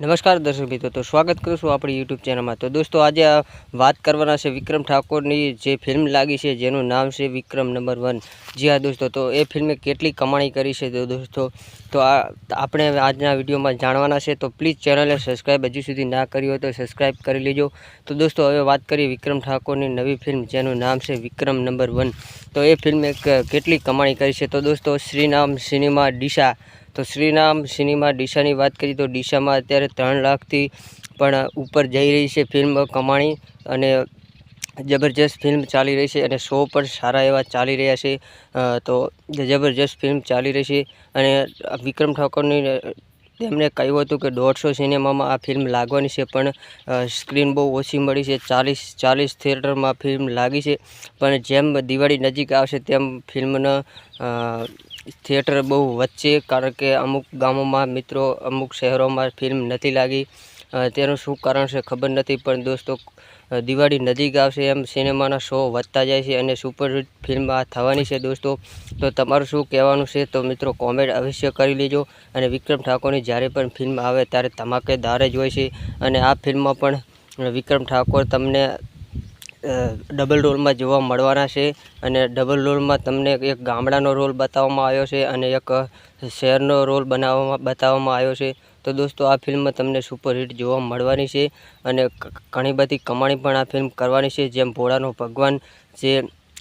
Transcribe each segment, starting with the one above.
નમસ્કાર દર્શક મિત્રો, તો સ્વાગત કરું છું આપણી યુટ્યુબ ચેનલમાં તો દોસ્તો, આજે વાત કરવાના છે વિક્રમ ઠાકોરની જે ફિલ્મ લાગી છે, જેનું નામ છે વિક્રમ નંબર વન. જી હા દોસ્તો, તો એ ફિલ્મે કેટલી કમાણી કરી છે તો દોસ્તો. તો આ, આપણે આજના વિડીયોમાં જાણવાના છે, તો પ્લીઝ ચેનલને સબસ્ક્રાઈબ હજુ સુધી ના કરી હોય તો સબસ્ક્રાઈબ કરી લેજો. તો દોસ્તો, હવે વાત કરીએ વિક્રમ ઠાકોરની નવી ફિલ્મ જેનું નામ છે વિક્રમ નંબર વન. તો એ ફિલ્મે કેટલી કમાણી કરી છે? તો દોસ્તો, શ્રીનામ સિનેમા ડીસા તો શ્રીનામ સિનેમા ડીસાની વાત કરીએ તો ડીસામાં અત્યારે ત્રણ લાખથી પણ ઉપર જઈ રહી છે ફિલ્મ કમાણી અને જબરજસ્ત ફિલ્મ ચાલી રહી છે અને શો પણ સારા એવા ચાલી રહ્યા છે. તો જબરજસ્ત ફિલ્મ ચાલી રહી છે અને વિક્રમ ઠાકોરની તેમણે કહ્યું હતું કે દોઢસો સિનેમામાં આ ફિલ્મ લાગવાની છે, પણ સ્ક્રીન બહુ ઓછી મળી છે. ચાલીસ ચાલીસ થિયેટરમાં ફિલ્મ લાગી છે, પણ જેમ દિવાળી નજીક આવશે તેમ ફિલ્મના થિયેટર બહુ વચ્ચે કારણ કે અમુક ગામોમાં મિત્રો અમુક શહેરોમાં ફિલ્મ નથી લાગી. તેનું શું કારણ છે ખબર નથી, પણ દોસ્તો દિવાળી નજીક આવશે એમ સિનેમાના શો વધતા જાય છે અને સુપરહિટ ફિલ્મ આ થવાની છે. દોસ્તો, તો તમારું શું કહેવાનું છે? તો મિત્રો, કોમેન્ટ અવશ્ય કરી લેજો અને વિક્રમ ઠાકોરની જ્યારે પણ ફિલ્મ આવે ત્યારે ધમાકેદાર જ હોય છે. અને આ ફિલ્મમાં પણ વિક્રમ ઠાકોર તમને ડબલ રોલમાં જોવા મળવાના છે અને ડબલ રોલમાં તમને એક ગામડાનો રોલ બતાવવામાં આવ્યો છે અને એક શહેરનો રોલ બનાવવામાં, બતાવવામાં આવ્યો છે. તો દોસ્તો, આ ફિલ્મમાં તમને સુપરહિટ જોવા મળવાની છે અને ઘણી બધી કમાણી પણ આ ફિલ્મ કરવાની છે. જેમ ભોળાનો ભગવાન, જે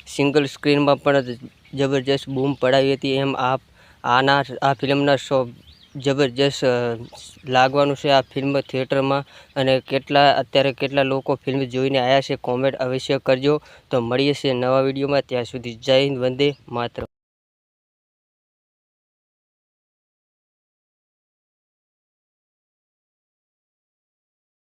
સિંગલ સ્ક્રીનમાં પણ જબરજસ્ત બૂમ પડાવી હતી, એમ આ આના, આ ફિલ્મના શો જબરજસ્ત લાગવાનું છે આ ફિલ્મ થિયેટરમાં અને કેટલા, અત્યારે કેટલા લોકો ફિલ્મ જોઈને આવ્યા છે કોમેન્ટ અવશ્ય કરજો. તો મળીએ છીએ નવા વિડીયોમાં. ત્યાં સુધી જય હિન્દ, વંદે માત્ર